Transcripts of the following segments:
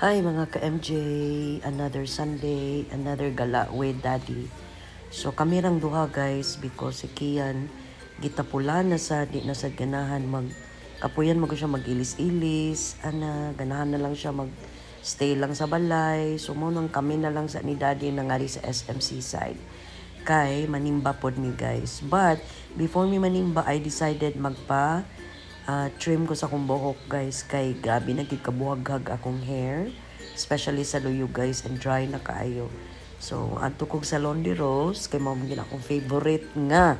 Hi mga ka-MJ, another Sunday, another gala with Daddy. So kami rang duha guys because si Kian gitapula na sa di na sa ganahan mag kapuyan mag siya mag-ilis-ilis, ana ganahan na lang siya mag stay lang sa balay. So mo nang kami na lang sa ni Daddy nangari sa SMC side. Kay manimba pod mi guys. But before mi manimba I decided magpa uh, trim ko sa akong buhok guys. Kay gabi na gid kabuhaghag akong hair. Especially sa luyo guys and dry na kaayo. So adto kog salon di Rose kay mao gid akong favorite nga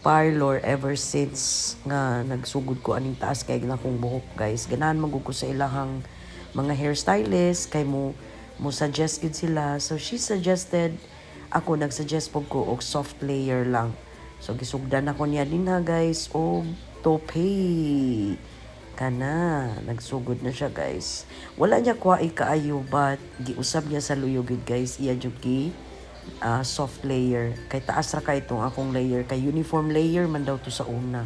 parlor ever since nga nagsugod ko aning taas kay na akong buhok guys. Ganahan magud ko sa ilahang mga hairstylist kay mo mo suggest gid sila. So she suggested ako nagsuggest pog ko og soft layer lang. So gisugdan ako niya din ha guys og tope. Kana nagsugod na siya guys. Wala niya kwai kaayo but giusab niya sa luyog guys. Iya jud gi ah, soft layer. Kay taas ra kay itong akong layer. Kay uniform layer man daw to sa una.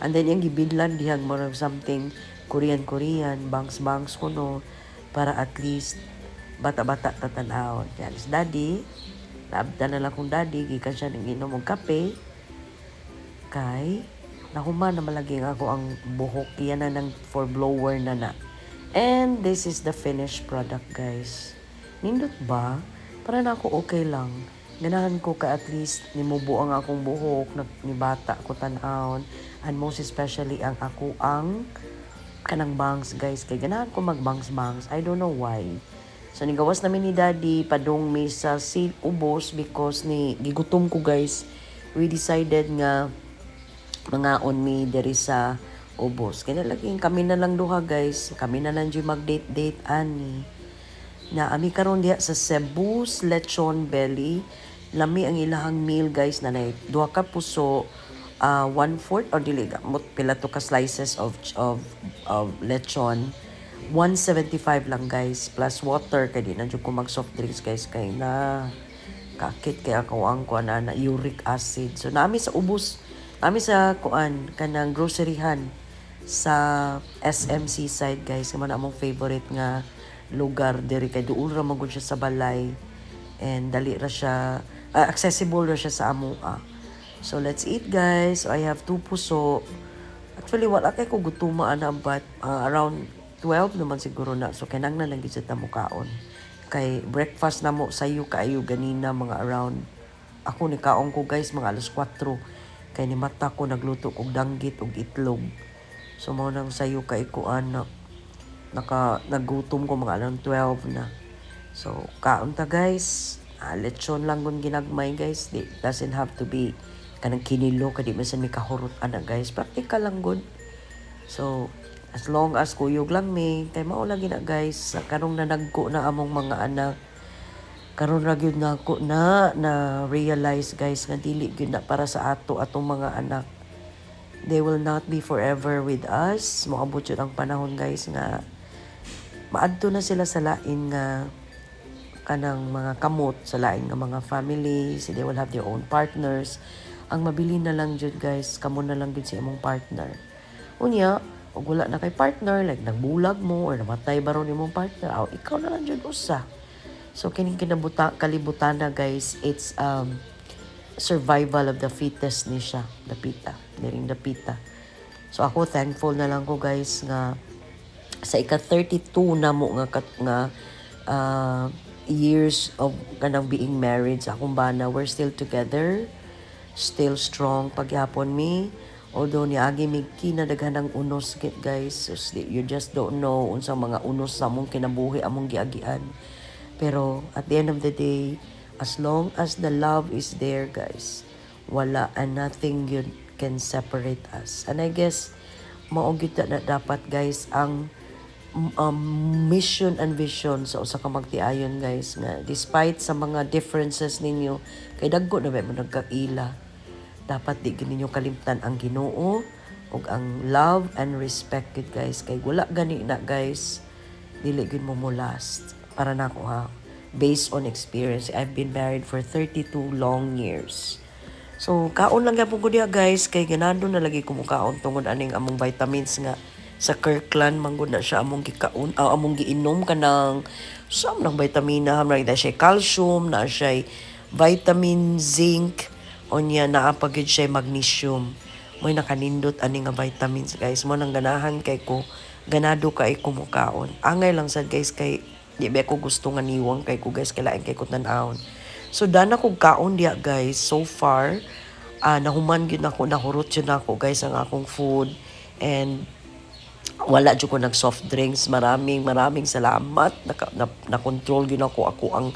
And then yung gibidlan dihang more of something Korean Korean bangs bangs ko no? Para at least bata-bata tatanawon yan is daddy. Naabda na lang kong daddy. Gikan siya ng inom og kape. Kay nahuman na malaging ako ang buhok. Yan na ng for blower na na. And this is the finished product guys. Nindot ba? Para na ako okay lang. Ganahan ko ka at least nimubo ang akong buhok na ni bata ko tanawon and most especially ang ako ang kanang bangs guys. Kay ganahan ko mag bangs I don't know why. So nigawas namin ni daddy padong mi sa si ubos because ni gigutom ko guys. We decided nga mga on me diri sa ubos. Kaya laging kami na lang duha guys. Kami na lang dyan mag-date-date ani. Na ami karon diha sa Cebu's Lechon Belly. Lami ang ilahang meal guys na nay duha ka puso uh, one fourth or dili gamot pila to ka slices of of of lechon 175 lang guys plus water kay di na ko mag soft drinks guys kay na kakit kay ako ang kuan na uric acid so nami sa ubos Ami sa kuan kanang groceryhan sa SMC side guys kamo na among favorite nga lugar diri kay duol ra man gud siya sa balay and dali ra siya ah, accessible ra siya sa amoa. So let's eat guys. So I have two puso. Actually wala kay ko gutuma ana but ah, around 12 naman siguro na. So kanang na lang gid ta mukaon. Kay breakfast na mo sayo kaayo ganina mga around ako ni kaong ko guys mga alas 4 kay ni mata ko nagluto og danggit og itlog. So mo nang sayo kay kuan na naka nagutom ko mga alang 12 na. So kaon ta guys. Ah, lechon lang gun ginagmay guys. Di doesn't have to be kanang kinilo kadi man sa mi kahurot ana guys. Practical lang gud. So as long as kuyog lang mi kay mao lagi na guys. Karong nanagko na among mga anak karon ra gyud na ako na na realize guys nga dili gyud na para sa ato atong mga anak. They will not be forever with us. Moabot jud ang panahon guys nga maadto na sila sa lain nga kanang mga kamot sa lain nga mga families they will have their own partners. Ang mabili na lang jud guys kamo na lang jud si imong partner. Unya ug wala na kay partner like nagbulag mo or namatay baron imong partner aw ikaw na lang jud usa So kining kinabuta kalibutan na guys, it's um survival of the fittest ni siya, the pita, niring the pita. So ako thankful na lang ko guys nga sa ika 32 na mo nga nga uh, years of kanang being married sa akong bana, we're still together, still strong pagyapon mi. Although ni agi mig kinadaghan ng unos guys, you just don't know unsa mga unos sa among kinabuhi among giagian. Pero at the end of the day, as long as the love is there, guys, wala and nothing yun can separate us. And I guess, maugit na dapat, guys, ang um, mission and vision sa usa ka magtiayon guys nga despite sa mga differences ninyo kay dagko na mo nagkaila dapat di ninyo kalimtan ang Ginoo ug ang love and respect guys kay wala gani na guys dili gid mo mo last para nako ha? Based on experience I've been married for 32 long years. So kaon lang gyapon ko diha guys. Kay ganado na lagi ko mukaon tungod aning among vitamins nga sa Kirkland manggod na siya among gikaon ah, among giinom sam ng vitamina. Ham na siya calcium na siya vitamin zinc. Onya naa pa gyud siya magnesium. Mo'y nakanindot ani nga vitamins guys. Mo nang ganahan kay ko ganado kay kumukaon. Angay lang sad guys kay di ba ko gusto nga niwang kay ko guys kay lain kay ko tan-awon so dana kog kaon diya guys so far ah nahuman gyud ako nahurot yun ako guys ang akong food. And wala jud ko nag soft drinks. Maraming maraming salamat. Naka, na, na control gyud ako ako ang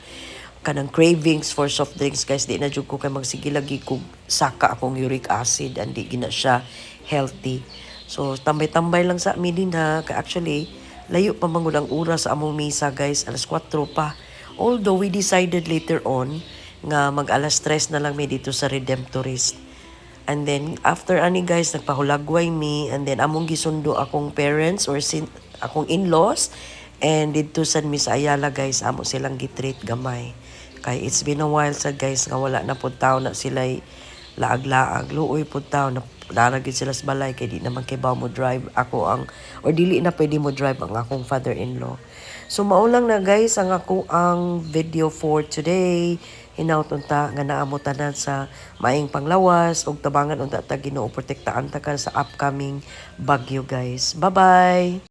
kanang cravings for soft drinks guys. Di na jud ko kay magsige lagi kog saka akong uric acid and di gina siya healthy. So tambay-tambay lang sa amin din ha. Kay actually layo pa mangud ang oras sa among misa guys alas 4 pa although we decided later on nga mag alas 3 na lang may dito sa Redemptorist And then, after ani guys, nagpahulagway mi. And then, among gisundo akong parents or sin, akong in-laws. And dito sa Miss Ayala guys, amo silang gitreat gamay. Kay it's been a while sa guys nga wala na po tao na sila laag-laag. Luoy po tao na daragid sila sa balay kay di naman kay ba mo drive ako ang or dili na pwede mo drive ang akong father-in-law. So maulang na guys ang ako ang video for today. Hinaut unta nga naamo tanan sa maing panglawas ug tabangan unta ta Ginoo protektaan ta sa upcoming bagyo guys. Bye-bye.